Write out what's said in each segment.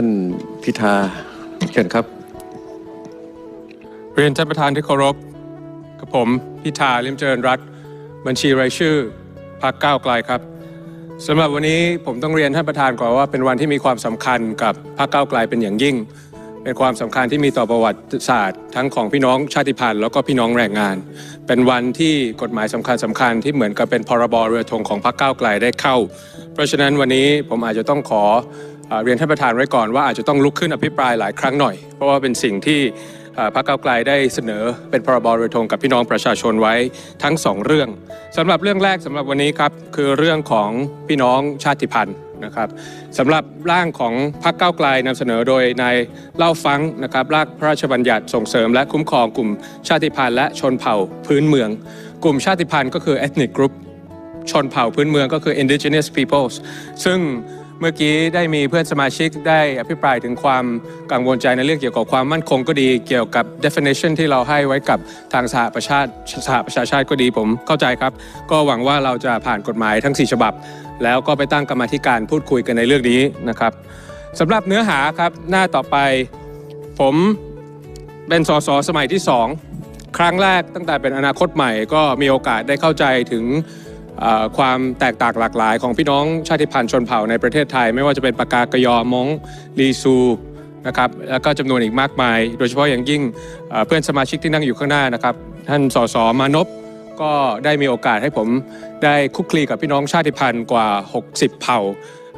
ท่านพิธาเชิญครับ เรียนท่านประธานที่เคารพกับผมพิธาลิมเจริญรัตบัญชีรายชื่อพรรคก้าวไกลครับสำหรับวันนี้ผมต้องเรียนท่านประธานก่อนว่าเป็นวันที่มีความสำคัญกับพรรคก้าวไกลเป็นอย่างยิ่ง เป็นความสำคัญที่มีต่อประวัติศาสตร์ทั้งของพี่น้องชาติพันธุ์แล้วก็พี่น้องแรงงาน เป็นวันที่กฎหมายสำคัญสำคัญที่เหมือนกับเป็นพรบเรือธงของพรรคก้าวไกลได้เข้า เพราะฉะนั้นวันนี้ผมอาจจะต้องขอ เรียนท่านประธานไว้ก่อนว่าอาจจะต้องลุกขึ้นอภิปรายหลายครั้งหน่อย เพราะว่าเป็นสิ่งที่พรรคเก้าไกลได้เสนอเป็นพรบเรือธงกับพี่น้องประชาชนไว้ทั้งสองเรื่องสำหรับเรื่องแรกสำหรับวันนี้ครับคือเรื่องของพี่น้องชาติพันธุ์นะครับสำหรับร่างของพรรคเก้าไกลนำเสนอโดยนายเล่าฟังนะครับร่างพระราชบัญญัติส่งเสริมและคุ้มครองกลุ่มชาติพันธุ์และชนเผ่าพื้นเมือง กลุ่มชาติพันธุ์ก็คือ ethnic group ชนเผ่าพื้นเมืองก็คือ indigenous peoples ซึ่ง เมื่อกี้ได้มีเพื่อนสมาชิกได้อภิปรายถึงความกังวลใจในเรื่องเกี่ยวกับความมั่นคงก็ดีเกี่ยวกับ definition ที่เราให้ไว้กับทางสหประชาสหประชาชาติก็ดีผมเข้าใจครับ ก็หวังว่าเราจะผ่านกฎหมายทั้ง 4 ฉบับ แล้วก็ไปตั้งกรรมธิการพูดคุยกันในเรื่องนี้นะครับสำหรับเนื้อหาครับหน้าต่อไปผมเป็นสสสมัยที่สองครั้งแรกตั้งแต่เป็นอนาคตใหม่ ก็มีโอกาสได้เข้าใจถึง ความแตกต่างหลากหลายของพี่น้องชาติพันธุ์ชนเผ่าในประเทศไทย ไม่ว่าจะเป็นปากากยอมงลีซูนะครับแล้วก็จำนวนอีกมากมาย โดยเฉพาะอย่างยิ่งเพื่อนสมาชิกที่นั่งอยู่ข้างหน้านะครับ ท่านสสมานพก็ได้มีโอกาสให้ผมได้คุกคลีกับพี่น้องชาติพันธุ์กว่า 60 เผ่า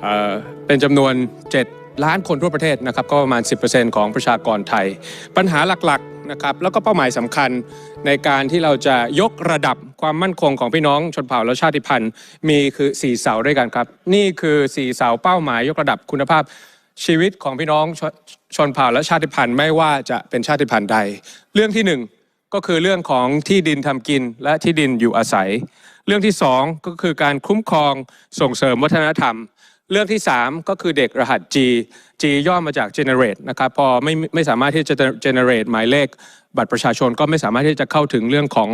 เอ่อเป็นจำนวน 7 ล้านคนทั่วประเทศนะครับก็ประมาณ 10%ของประชากรไทย ปัญหาหลักๆ นะครับแล้วก็เป้าหมายสำคัญในการที่เราจะยกระดับความมั่นคงของพี่น้องชนเผ่าและชาติพันธุ์ มีคือ 4 เสาด้วยกันครับ นี่คือ 4 เสาเป้าหมายยกระดับคุณภาพชีวิตของพี่น้องชชนเผ่าและชาติพันธุ์ไม่ว่าจะเป็นชาติพันธุ์ใด เรื่องที่หนึ่งก็คือเรื่องของที่ดินทำกินและที่ดินอยู่อาศัย เรื่องที่สองก็คือการคุ้มครองส่งเสริมวัฒนธรรม เรื่องที่ 3 ก็คือเด็กรหัส G G ย่อมาจาก generate นะครับพอไม่ไม่สามารถที่จะ generate หมายเลขบัตรประชาชนก็ไม่สามารถที่จะเข้าถึงเรื่องของ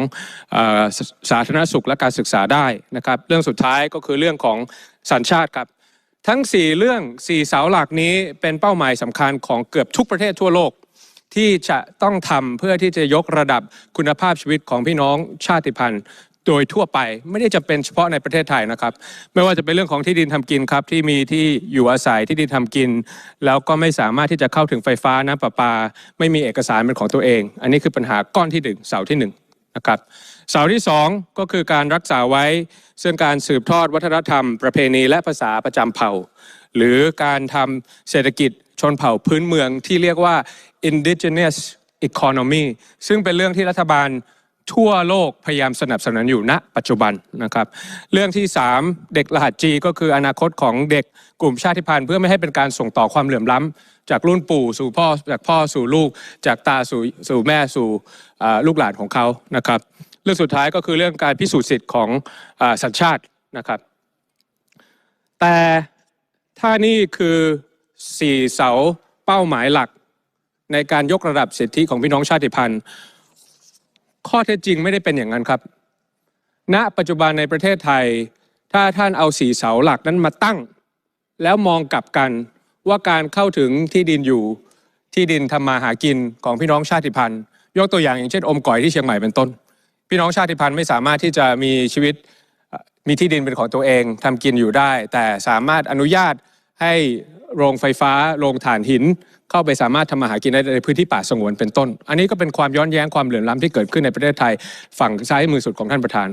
อสสาธารณสุขและการศึกษาได้นะครับเรื่องสุดท้ายก็คือเรื่องของสัญชาติครับทั้ง 4 เรื่อง 4 เสาหลักนี้เป็นเป้าหมายสำคัญของเกือบทุกประเทศทั่วโลก ที่จะต้องทำเพื่อที่จะยกระดับคุณภาพชีวิตของพี่น้องชาติพันธุ์ โดยทั่วไปไม่ได้จะเป็นเฉพาะในประเทศไทยนะครับ ไม่ว่าจะเป็นเรื่องของที่ดินทำกินครับ ที่มีที่อยู่อาศัยที่ดินทำกิน แล้วก็ไม่สามารถที่จะเข้าถึงไฟฟ้าน้ำประปา ไม่มีเอกสารเป็นของตัวเอง อันนี้คือปัญหาก้อนที่หนึ่งเสาที่หนึ่งนะครับเสาที่สองก็คือการรักษาไว้ซึ่งการสืบทอดวัฒนธรรม ประเพณีและภาษาประจำเผ่า หรือการทำเศรษฐกิจชนเผ่าพื้นเมืองที่เรียกว่า indigenous economy ซึ่งเป็นเรื่องที่รัฐบาล ทั่วโลกพยายามสนับสนุนอยู่ณปัจจุบันนะครับ เรื่องที่ 3 เด็กรหัส G ก็คืออนาคตของเด็กกลุ่มชาติพันธุ์เพื่อไม่ให้เป็นการส่งต่อความเหลื่อมล้ำจากรุ่นปู่สู่พ่อจากพ่อสู่ลูก จากตาสู่สู่แม่สู่ลูกหลานของเขานะครับ เรื่องสุดท้ายก็คือเรื่องการพิสูจน์สิทธิ์ของอสัญชาตินะครับ แต่ถ้านี่คือสี่เสาเป้าหมายหลักในการยกระดับสิทธิของพี่น้องชาติพันธุ์ ข้อเท็จจริงไม่ได้เป็นอย่างนั้นครับ ณ ปัจจุบันในประเทศไทย ถ้าท่านเอาสี่เสาหลักนั้นมาตั้ง แล้วมองกลับกันว่าการเข้าถึงที่ดินอยู่ที่ดินทำมาหากินของพี่น้องชาติพันธุ์ ยกตัวอย่างอย่างเช่น อมก่อยที่เชียงใหม่เป็นต้น พี่น้องชาติพันธุ์ไม่สามารถที่จะมีชีวิตมีที่ดินเป็นของตัวเองทำกินอยู่ได้ แต่สามารถอนุญาตให้โรงไฟฟ้า โรงถ่านหิน เข้าไปสามารถทำมาหากินได้ในพื้นที่ป่าสงวนเป็นต้น อันนี้ก็เป็นความย้อนแย้งความเหลื่อมล้ำที่เกิดขึ้นในประเทศไทย ฝั่งซ้ายมือสุดของท่านประธาน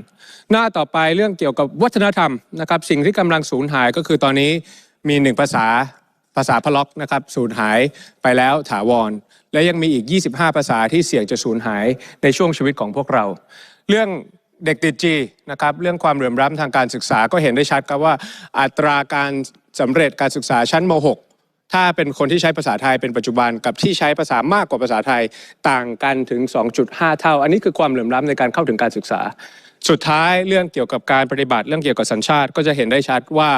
หน้าต่อไปเรื่องเกี่ยวกับวัฒนธรรมนะครับสิ่งที่กำลังสูญหายก็คือตอนนี้มีหนึ่งภาษาภาษาพล็อกนะครับสูญหายไปแล้วถาวร และยังมีอีก 25 ภาษาที่เสี่ยงจะสูญหายในช่วงชีวิตของพวกเรา เรื่องเด็กติดจีนะครับเรื่องความเหลื่อมล้ำทางการศึกษาก็เห็นได้ชัดครับว่าอัตราการสำเร็จการศึกษาชั้นม .6 ถ้าเป็นคนที่ใช้ภาษาไทยเป็นปัจจุบันกับที่ใช้ภาษามากกว่าภาษาไทยต่างกันถึง 2.5 เท่า อันนี้คือความเหลื่อมล้ำในการเข้าถึงการศึกษา สุดท้ายเรื่องเกี่ยวกับการปฏิบัติเรื่องเกี่ยวกับสัญชาติ ก็จะเห็นได้ชัดว่า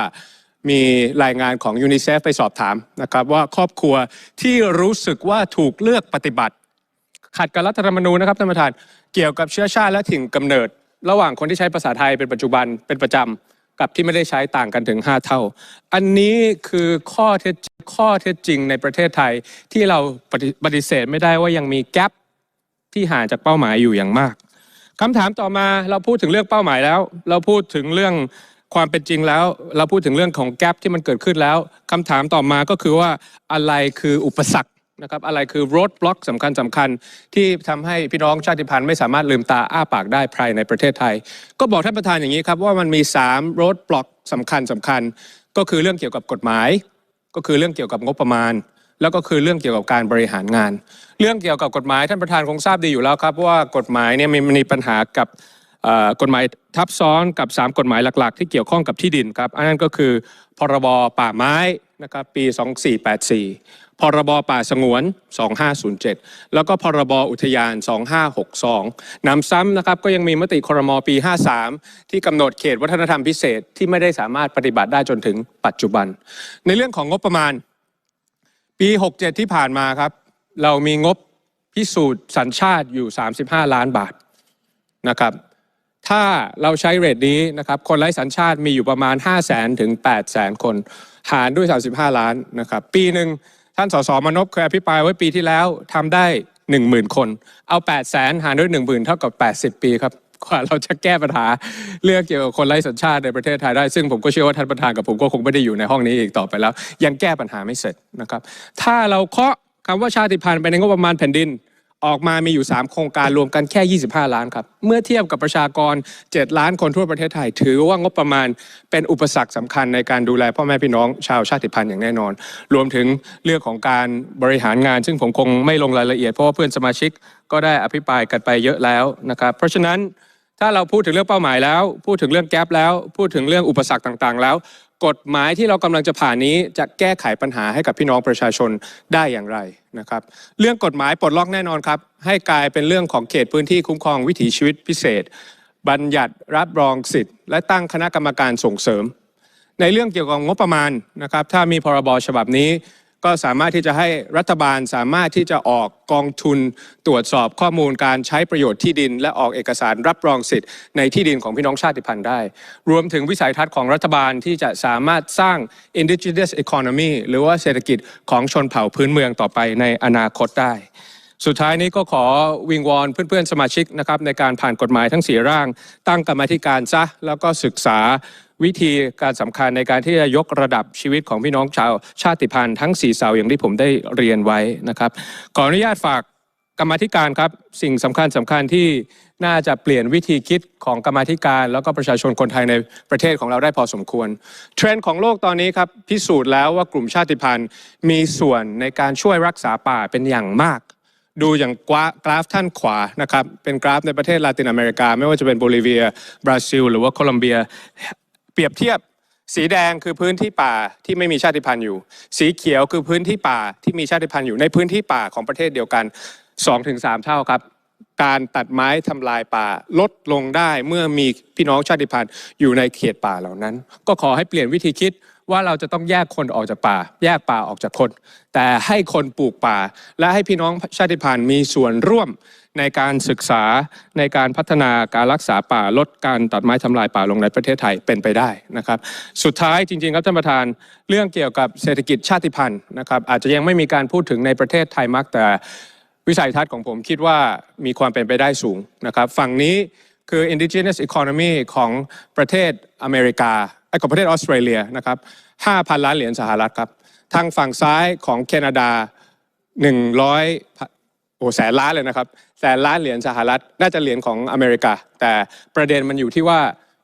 มีรายงานของยูนิเซฟไปสอบถามนะครับว่าครอบครัวที่รู้สึกว่าถูกเลือกปฏิบัติ ขัดกับรัฐธรรมนูญนะครับท่านประธานเกี่ยวกับเชื้อชาติและถิ่นกำเนิด ระหว่างคนที่ใช้ภาษาไทยเป็นปัจจุบันเป็นประจ กับที่ไม่ได้ใช้ต่างกันถึง 5 เท่า อันนี้คือข้อเท็จข้อเท็จจริงในประเทศไทยที่เราปฏิปฏิเสธไม่ได้ว่ายังมีแกลบที่ห่างจากเป้าหมายอยู่อย่างมากคำถามต่อมาเราพูดถึงเรื่องเป้าหมายแล้ว เราพูดถึงเรื่องความเป็นจริงแล้ว เราพูดถึงเรื่องของแกลบที่มันเกิดขึ้นแล้วคำถามต่อมาก็คือว่าอะไรคืออุปสรรค นะครับอะไรคือ road block สำคัญสำคัญที่ทำให้พี่น้องชาติพันธุ์ไม่สามารถลืมตาอ้าปากได้ภายในประเทศไทย ก็บอกท่านประธานอย่างนี้ครับว่ามันมี3 road block สำคัญสำคัญ ก็คือเรื่องเกี่ยวกับกฎหมาย ก็คือเรื่องเกี่ยวกับงบประมาณ แล้วก็คือเรื่องเกี่ยวกับการบริหารงาน เรื่องเกี่ยวกับกฎหมายท่านประธานคงทราบดีอยู่แล้วครับว่ากฎหมายเนี่ยมันมีปัญหากับกฎหมายทับซ้อนกับ 3 กฎหมายหลัก ๆ ที่เกี่ยวข้องกับที่ดินครับอันนั้นก็คือพรบป่าไม้นะครับปี 2484 พรบป่าสงวน 2507 แล้วก็พรบอุทยาน 2562นำซ้ำนะครับก็ยังมีมติครมปี 53 ที่กำหนดเขตวัฒนธรรมพิเศษที่ไม่ได้สามารถปฏิบัติได้จนถึงปัจจุบัน ในเรื่องของงบประมาณ ปี 67 ที่ผ่านมาครับ เรามีงบพิสูจน์สัญชาติอยู่ 35 ล้านบาทนะครับถ้าเราใช้เรทนี้นะครับ คนไร้สัญชาติมีอยู่ประมาณ 5 0 0แสนถึง 8 0 0แสนคน หารด้วย 35 ล้านนะครับ ปีหนึ่ง ท่านสสมนพเคยอภิปรายไว้ปีที่แล้วทำได้10,000คน เอา8 0 0แสนหารด้วย10,000เท่ากับ80ปีครับกว่าเราจะแก้ปัญหาเรื่องเกี่ยวกับคนไร้สัญชาติในประเทศไทยได้ ซึ่งผมก็เชื่อว่าท่านประธานกับผมก็คงไม่ได้อยู่ในห้องนี้อีกต่อไปแล้ว ยังแก้ปัญหาไม่เสร็จนะครับ ถ้าเราเคาะคำว่าชาติพันธุ์ไปในงบประมาณแผ่นดิน ออกมามีอยู่ 3 โครงการรวมกันแค่ 25 ล้านครับ เมื่อเทียบกับประชากร 7 ล้านคนทั่วประเทศไทย ถือว่างบประมาณเป็นอุปสรรคสำคัญในการดูแลพ่อแม่พี่น้องชาวชาติพันธุ์อย่างแน่นอน รวมถึงเรื่องของการบริหารงาน ซึ่งผมคงไม่ลงรายละเอียดเพราะว่าเพื่อนสมาชิกก็ได้อภิปรายกันไปเยอะแล้วนะครับ เพราะฉะนั้นถ้าเราพูดถึงเรื่องเป้าหมายแล้ว พูดถึงเรื่องแกลบแล้ว พูดถึงเรื่องอุปสรรคต่างๆ แล้ว กฎหมายที่เรากำลังจะผ่านนี้จะแก้ไขปัญหาให้กับพี่น้องประชาชนได้อย่างไรนะครับ เรื่องกฎหมายปลดล็อกแน่นอนครับ ให้กลายเป็นเรื่องของเขตพื้นที่คุ้มครองวิถีชีวิตพิเศษ บัญญัติรับรองสิทธิ์ และตั้งคณะกรรมการส่งเสริม ในเรื่องเกี่ยวกับงบประมาณนะครับ ถ้ามีพรบฉบับนี้ ก็สามารถที่จะให้รัฐบาลสามารถที่จะออกกองทุนตรวจสอบข้อมูลการใช้ประโยชน์ที่ดิน และออกเอกสารรับรองสิทธิ์ในที่ดินของพี่น้องชาติพันธุ์ได้ รวมถึงวิสัยทัศน์ของรัฐบาลที่จะสามารถสร้าง indigenous economy หรือว่าเศรษฐกิจของชนเผ่าพื้นเมืองต่อไปในอนาคตได้สุดท้ายนี้ก็ขอวิงวอนเพื่อนๆ สมาชิกนะครับในการผ่านกฎหมายทั้งสีร่าง ตั้งกรรมธิการซะ แล้วก็ศึกษา วิธีการสำคัญในการที่จะยกระดับชีวิตของพี่น้องชาวชาติพันธุ์ทั้งสี่เสาอย่างที่ผมได้เรียนไว้นะครับ ขออนุญาตฝากกรรมธิการครับสิ่งสำคัญสำคัญที่น่าจะเปลี่ยนวิธีคิดของกรรมธิการ แล้วก็ประชาชนคนไทยในประเทศของเราได้พอสมควร เทรนด์ของโลกตอนนี้ครับพิสูจน์แล้วว่ากลุ่มชาติพันธุ์มีส่วนในการช่วยรักษาป่าเป็นอย่างมาก ดูอย่างกราฟกราฟท่านขวานะครับเป็นกราฟในประเทศลาตินอเมริกา ไม่ว่าจะเป็นโบลิเวีย บราซิล หรือว่าโคลอมเบีย เปรียบเทียบสีแดงคือพื้นที่ป่าที่ไม่มีชาติพันธุ์อยู่ สีเขียวคือพื้นที่ป่าที่มีชาติพันธุ์อยู่ในพื้นที่ป่าของประเทศเดียวกัน 2-3 เท่าครับ การตัดไม้ทำลายป่าลดลงได้เมื่อมีพี่น้องชาติพันธุ์อยู่ในเขตป่าเหล่านั้น ก็ขอให้เปลี่ยนวิธีคิด ว่าเราจะต้องแยกคนออกจากป่า แยกป่าออกจากคน แต่ให้คนปลูกป่า และให้พี่น้องชาติพันธุ์มีส่วนร่วมในการศึกษาในการพัฒนาการรักษาป่าลดการตัดไม้ทำลายป่าลงในประเทศไทยเป็นไปได้นะครับ สุดท้ายจริงๆครับท่านประธานเรื่องเกี่ยวกับเศรษฐกิจชาติพันธุ์นะครับ อาจจะยังไม่มีการพูดถึงในประเทศไทยมากแต่วิสัยทัศน์ของผมคิดว่ามีความเป็นไปได้สูงนะครับ ฝั่งนี้คือ indigenous economy ของประเทศอเมริกา ของประเทศออสเตรเลียนะครับ5,000 ล้านเหรียญสหรัฐครับ ทางฝั่งซ้ายของแคนาดา 100โอ้แสนล้านเลยนะครับ แสนล้านเหรียญสหรัฐ น่าจะเหรียญของอเมริกา แต่ประเด็นมันอยู่ที่ว่า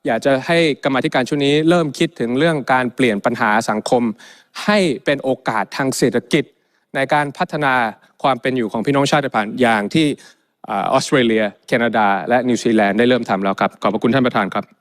อยากจะให้กรรมธิการชุดนี้เริ่มคิดถึงเรื่องการเปลี่ยนปัญหาสังคม ให้เป็นโอกาสทางเศรษฐกิจ ในการพัฒนาความเป็นอยู่ของพี่น้องชาติพันธุ์อย่างที่อออสเตรเลีย แคนาดา และนิวซีแลนด์ได้เริ่มทำแล้วครับ ขอบพระคุณท่านประธานครับ